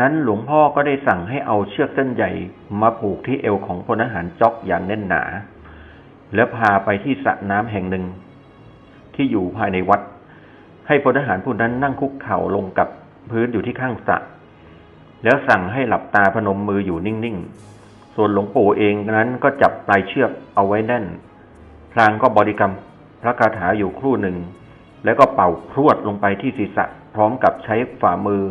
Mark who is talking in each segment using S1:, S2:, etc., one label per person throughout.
S1: นั้นหลวงพ่อก็ได้สั่งให้เอาเชือกเส้นใหญ่มาผูกที่เอวของพลทหารจ็อกอย่างแน่นหนา แล้วพาไปที่สระน้ำแห่งหนึ่ง ที่อยู่ภายในวัด ให้พลทหารผู้นั้นนั่งคุกเข่าลงกับพื้นอยู่ที่ข้างสระแล้วสั่งให้หลับตาพนมมืออยู่นิ่งๆ ส่วนหลวงปู่เองนั้นก็จับปลายเชือกเอาไว้แน่น พลางก็บริกรรมพระคาถาอยู่ครู่หนึ่ง แล้วก็เป่าพรวดลงไปที่ศีรษะพร้อมกับใช้ฝ่ามือ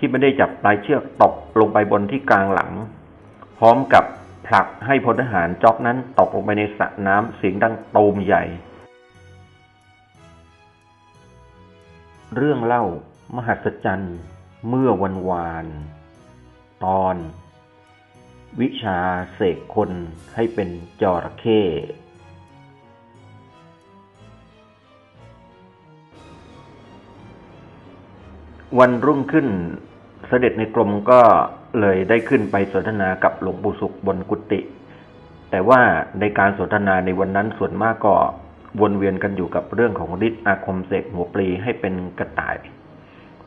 S1: ที่ไม่ได้จับปลายเชือกตกลงไปบนที่กลางหลัง พร้อมกับผลักให้พลทหารจ็อกนั้นตกลงไปในสระน้ำเสียงดังตูมใหญ่ เรื่องเล่ามหัศจรรย์เมื่อวันวาน ตอน วิชาเสกคนให้เป็นจระเข้วันรุ่งขึ้น เสด็จในกรมก็เลยได้ขึ้นไปสนทนากับหลวงปู่สุขบนกุฏิแต่ว่าในการสนทนาในวันนั้นส่วนมากก็วนเวียนกันอยู่กับเรื่องของฤทธิ์อาคมเสกหัวปลีให้เป็นกระต่าย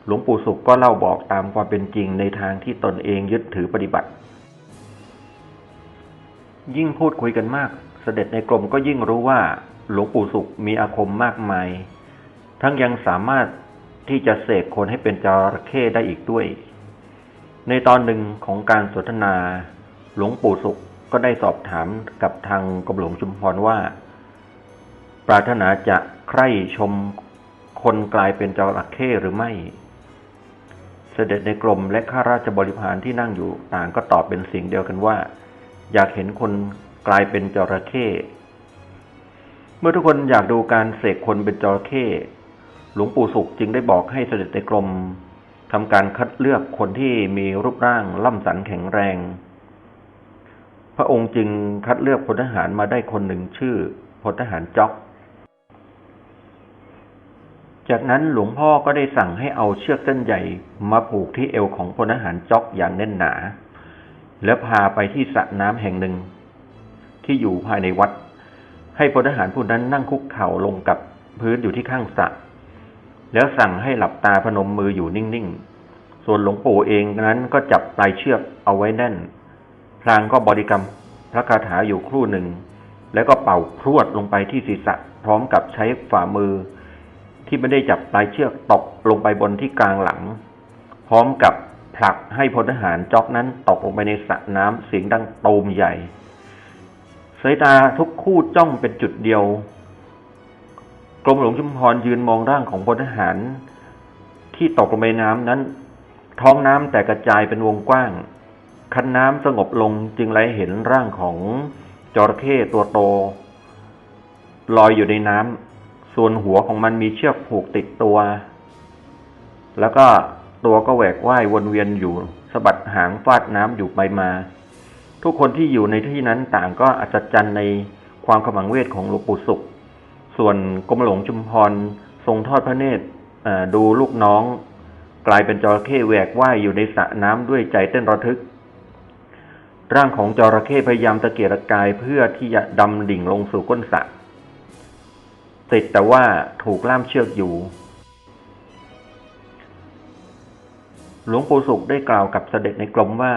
S1: หลวงปู่สุขก็เล่าบอกตามความเป็นจริงในทางที่ตนเองยึดถือปฏิบัติ ยิ่งพูดคุยกันมาก เสด็จในกรมก็ยิ่งรู้ว่าหลวงปู่สุขมีอาคมมากมาย ทั้งยังสามารถที่จะเสกคนให้เป็นจระเข้ได้อีกด้วย ในตอนหนึ่งของการสนทนา หลวงปู่สุขก็ได้สอบถามกับทางกรมหลวงชุมพรว่า ปรารถนาจะใคร่ชมคนกลายเป็นจระเข้หรือไม่ เสด็จในกรมและข้าราชบริพารที่นั่งอยู่ต่างก็ตอบเป็นเสียงเดียวกันว่า อยากเห็นคนกลายเป็นจระเข้เมื่อทุกคนอยากดูการเสกคนเป็นจระเข้หลวงปู่สุขจึงได้บอกให้เสด็จในกรม ทำการคัดเลือกคนที่มีรูปร่างล่ำสันแข็งแรง พระองค์จึงคัดเลือกพลทหารมาได้คนหนึ่งชื่อพลทหารจ็อก จากนั้นหลวงพ่อก็ได้สั่งให้เอาเชือกเส้นใหญ่มาผูกที่เอวของพลทหารจ็อกอย่างแน่นหนา แล้วพาไปที่สระน้ำแห่งหนึ่ง ที่อยู่ภายในวัด ให้พลทหารผู้นั้นนั่งคุกเข่าลงกับพื้นอยู่ที่ข้างสระ แล้วสั่งให้หลับตาพนมมืออยู่นิ่งๆ ส่วนหลวงปู่เองนั้นก็จับปลายเชือกเอาไว้แน่น พลางก็บริกรรมพระคาถาอยู่ครู่หนึ่ง แล้วก็เป่าพรวดลงไปที่ศีรษะพร้อมกับใช้ฝ่ามือ ที่ไม่ได้จับปลายเชือกตกลงไปบนที่กลางหลัง พร้อมกับผลักให้พลทหารจอกนั้นตกลงไปในสระน้ำเสียงดังโตมใหญ่สายตาทุกคู่จ้องเป็นจุดเดียว กรมหลวงชุมพรยืนมองร่างของพลทหาร ที่ตกลงไปน้ำนั้น ท้องน้ำแต่กระจายเป็นวงกว้าง คันน้ำสงบลงจึงไลเห็นร่างของจระเข้ตัวโต ลอยอยู่ในน้ำส่วนหัวของมันมีเชือกผูกติดตัว แล้วก็ตัวก็แหวกว่ายวนเวียนอยู่สะบัดหางฟาดน้ำอยู่ไปมา ทุกคนที่อยู่ในที่นั้นต่างก็อัศจรรย์ในความขมังเวทของหลวงปู่สุข ส่วนกรมหลวงชุมพรทรงทอดพระเนตรดูลูกน้อง กลายเป็นจระเข้แหวกว่ายอยู่ในสระน้ำด้วยใจเต้นระทึก ร่างของจระเข้พยายามตะเกียกตะกายเพื่อที่จะดำดิ่งลงสู่ก้นสระติดแต่ว่าถูกล่ามเชือกอยู่ หลวงปู่สุขได้กล่าวกับเสด็จในกรมว่า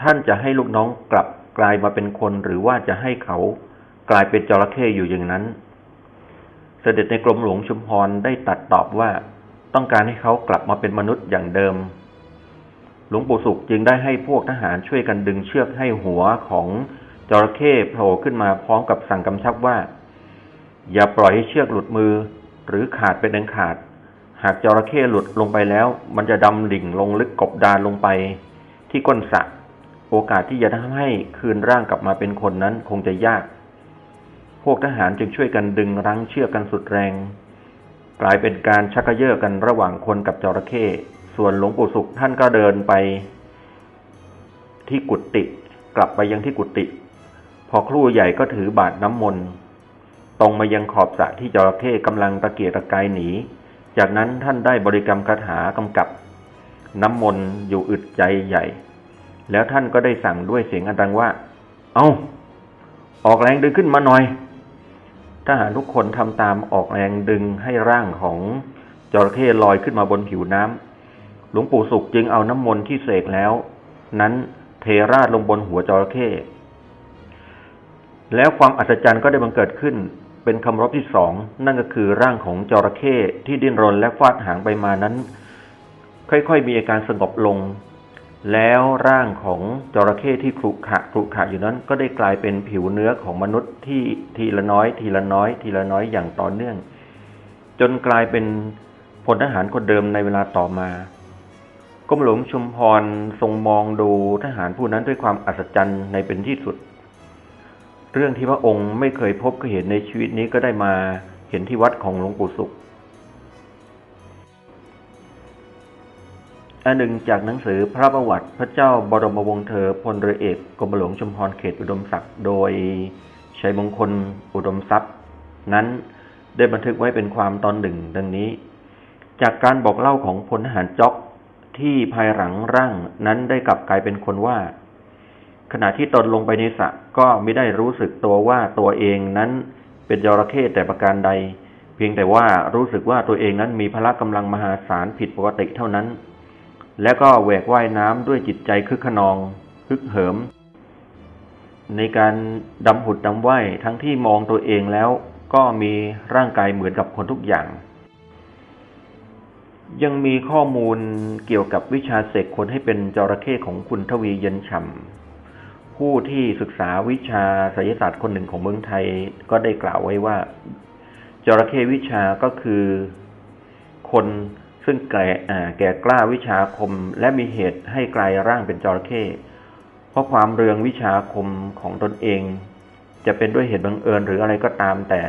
S1: ท่านจะให้ลูกน้องกลับกลายมาเป็นคนหรือว่าจะให้เขากลายเป็นจระเข้อยู่อย่างนั้น สด็จในกรมหลวงชุมพรได้ตัดตอบว่าต้องการให้เขากลับมาเป็นมนุษย์อย่างเดิม หลวงปู่สุขจึงได้ให้พวกทหารช่วยกันดึงเชือกให้หัวของจระเข้โผล่ขึ้นมาพร้อมกับสั่งกำชับว่า อย่าปล่อยให้เชือกหลุดมือ หรือขาดเป็นอันขาด หากจระเข้หลุดลงไปแล้ว มันจะดำดิ่งลงลึกกบดานลงไป ที่ก้นสระโอกาสที่จะทำให้คืนร่างกลับมาเป็นคนนั้นคงจะยาก พวกทหารจึงช่วยกันดึงรั้งเชือกกันสุดแรง กลายเป็นการชักเยาะกันระหว่างคนกับจระเข้ส่วนหลวงปู่สุขท่านก็เดินไป ที่กุฏิกลับไปยังที่กุฏิพอครูใหญ่ก็ถือบาตรน้ำมนต์ตรงมายังขอบสระที่จระเข้กำลังตะเกียกตะกายหนี จากนั้นท่านได้บริกรรมคาถากำกับน้ำมนต์อยู่อึดใจใหญ่ แล้วท่านก็ได้สั่งด้วยเสียงอันดังว่า เอ้า ออกแรงดึงขึ้นมาหน่อย ทหารทุกคนทำตามออกแรงดึงให้ร่างของจระเข้ลอยขึ้นมาบนผิวน้หลวงปู่สุขจึงเอาน้ำมนต์ที่เสกแล้ว นั้นเทราดลงบนหัวจระเข้แล้วความอัศจรรย์ก็ได้บังเกิดขึ้น เป็นคำรบที่สองนั่นก็คือร่างของจระเข้ที่ดิ้นรนและฟาดหางไปมานั้น ค่อยๆมีอาการสงบลง แล้วร่างของจระเข้ที่ครุขะครุขะอยู่นั้น ก็ได้กลายเป็นผิวเนื้อของมนุษย์ที่ทีละน้อย ทีละน้อย ทีละน้อยอย่างต่อเนื่อง จนกลายเป็นพลทหารคนเดิมในเวลาต่อมากรมหลวงชุมพรทรงมองดูทหารผู้นั้นด้วยความอัศจรรย์ในเป็นที่สุด เรื่องที่พระองค์ไม่เคยพบก็เห็นในชีวิตนี้ก็ได้มาเห็นที่วัดของหลวงปู่สุข อันหนึ่งจากหนังสือพระประวัติพระเจ้าบรมวงศ์เธอพลเรือเอกกรมหลวงชุมพรเขตอุดมศักดิ์โดยชัยมงคลอุดมทรัพย์ นั้นได้บันทึกไว้เป็นความตอนหนึ่งดังนี้ จากการบอกเล่าของพลทหารจ็อกที่ภายหลังร่างนั้นได้กลับกลายเป็นคนว่า ขณะที่ตนลงไปในสระก็ไม่ได้รู้สึกตัวว่าตัวเองนั้นเป็นจระเข้แต่ประการใด เพียงแต่ว่ารู้สึกว่าตัวเองนั้นมีพละกำลังมหาศาลผิดปกติเท่านั้น แล้วก็แหวกว่ายน้ำด้วยจิตใจคึกขนองฮึกเหิม ในการดำหุดดำว่ายทั้งที่มองตัวเองแล้ว ก็มีร่างกายเหมือนกับคนทุกอย่าง ยังมีข้อมูลเกี่ยวกับวิชาเสกคนให้เป็นจระเข้ของคุณทวีเย็นฉ่ำผู้ที่ศึกษาวิชาศิลศาสตร์คนหนึ่งของเมืองไทยก็ได้กล่าวไว้ว่า จระเข้วิชาก็คือคน ซึ่งแก่แก่กล้าวิชาคมและมีเหตุให้กลายร่างเป็นจระเข้เพราะความเรืองวิชาคมของตนเอง จะเป็นด้วยเหตุบังเอิญหรืออะไรก็ตามแต่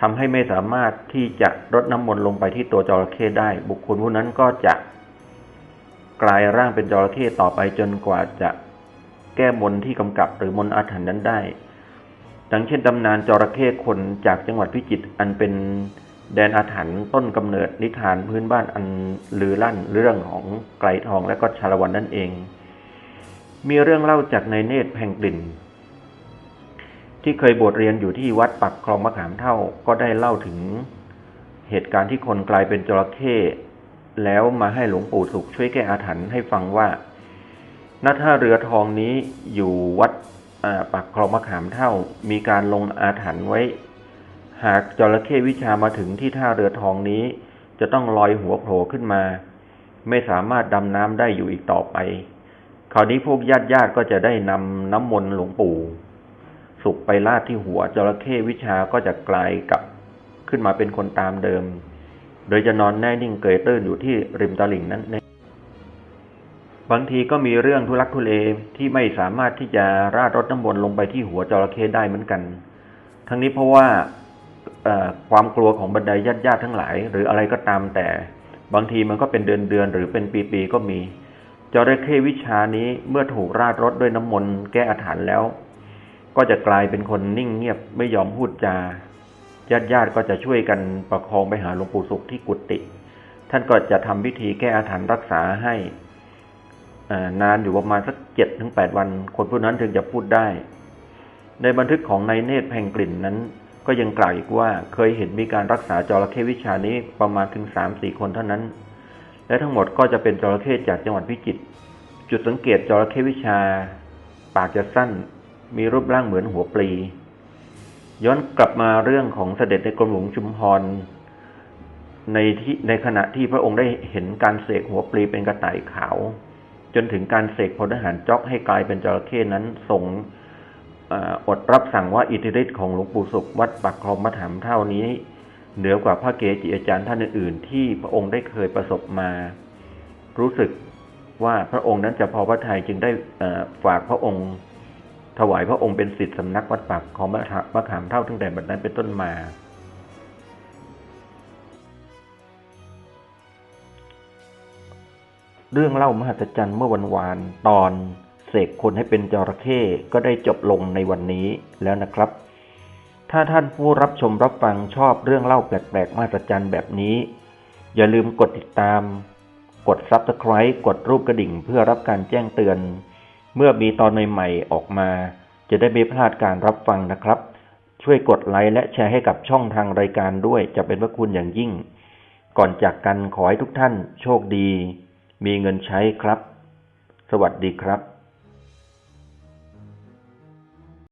S1: ทำให้ไม่สามารถที่จะรดน้ำมนต์ลงไปที่ตัวจระเข้ได้ บุคคลผู้นั้นก็จะ กลายร่างเป็นจระเข้ต่อไปจนกว่าจะแก้มนที่กำกับหรือมนอาถรรพ์นั้นได้ดังเช่นตำนานจระเข้คนจากจังหวัดพิจิตรอันเป็น แดนอาถรรพ์ต้นกำเนิดนิทานพื้นบ้านอันลือลั่นเรื่องของไกลทองและก็ชาละวันนั่นเอง มีเรื่องเล่าจากในเนตรแห่งกลิ่น ที่เคยบวชเรียนอยู่ที่วัดปักคลองมะขามเท่าก็ได้เล่าถึงเหตุการณ์ที่คนกลายเป็นจระเข้แล้วมาให้หลวงปู่สุขช่วยแก้อาถรรพ์ให้ฟังว่าณท่าเรือทองนี้อยู่วัดปักคลองมะขามเท่า มีการลงอาถรรพ์ไว้ หากจระเข้วิชามาถึงที่ท่าเรือทองนี้ จะต้องลอยหัวโผล่ขึ้นมา ไม่สามารถดำน้ำได้อยู่อีกต่อไป คราวนี้พวกญาติญาติก็จะได้นำน้ำมนต์หลวงปู่ สุกไปลาดที่หัวจระเข้วิชาก็จะกลายกลับขึ้นมาเป็นคนตามเดิม โดยจะนอนแน่นิ่งเกยตื้นอยู่ที่ริมตลิ่งนั้นเองบางทีก็มีเรื่องทุลักทุเลที่ไม่สามารถที่จะราดรถน้ำมนต์ลงไปที่หัวจระเข้ได้เหมือนกัน ทั้งนี้เพราะว่า ความกลัวของบรรดาญาติญาติทั้งหลาย หรืออะไรก็ตามแต่ บางทีมันก็เป็นเดือนเดือนหรือเป็นปีๆก็มีจระเข้วิชานี้เมื่อถูกราดรถด้วยน้ำมนต์แก้อาถรรพ์แล้ว ก็จะกลายเป็นคนนิ่งเงียบไม่ยอมพูดจาญาติญาติก็จะช่วยกันประคองไปหาหลวงปู่สุขที่กุฏิท่านก็จะทำพิธีแก้อาถรรพ์รักษาให้นานอยู่ประมาณสักเจ็ดถึงแปดวัน คนผู้นั้นถึงจะพูดได้ ในบันทึกของนายเนตรแห่งกลิ่นนั้น ก็ยังกล่าวอีกว่าเคยเห็นมีการรักษาจระเข้วิชานี้ประมาณถึงสามสี่คนเท่านั้น และทั้งหมดก็จะเป็นจระเข้จากจังหวัดพิจิตรจุดสังเกตจระเข้วิชา ปากจะสั้น มีรูปร่างเหมือนหัวปลี ย้อนกลับมาเรื่องของเสด็จในกรมหลวงชุมพรในที่ในขณะที่พระองค์ได้เห็นการเสกหัวปลีเป็นกระต่ายขาว จนถึงการเสกพลทหารจ็อกให้กลายเป็นจระเข้นั้นทรง อดรับสั่งว่าอิทธิฤทธิ์ของหลวงปู่สุขวัดปักคลองมะถามเท่านี้ เหนือกว่าพระเกจิอาจารย์ท่านอื่นๆที่พระองค์ได้เคยประสบมา รู้สึกว่าพระองค์นั้นจะพอพระทัยจึงได้ฝากพระองค์ ถวายพระองค์เป็นสิทธิสำนักวัดปักของมะขามเท่าตั้งแต่บัดนั้นเป็นต้นมา เรื่องเล่ามหัศจรรย์เมื่อวันวานตอน เสกคนให้เป็นจระเข้ก็ได้จบลงในวันนี้แล้วนะครับ ถ้าท่านผู้รับชมรับฟังชอบเรื่องเล่าแปลกๆมหัศจรรย์แบบนี้ อย่าลืมกดติดตาม กดซับสไคร b ์กดรูปกระดิ่งเพื่อรับการแจ้งเตือน เมื่อมีตอนใหม่ๆออกมา จะได้ไม่พลาดการรับฟังนะครับ ช่วยกดไลค์และแชร์ให้กับช่องทางรายการด้วยจะเป็นพระคุณอย่างยิ่ง ก่อนจากกันขอให้ทุกท่านโชคดี มีเงินใช้ครับ สวัสดีครับ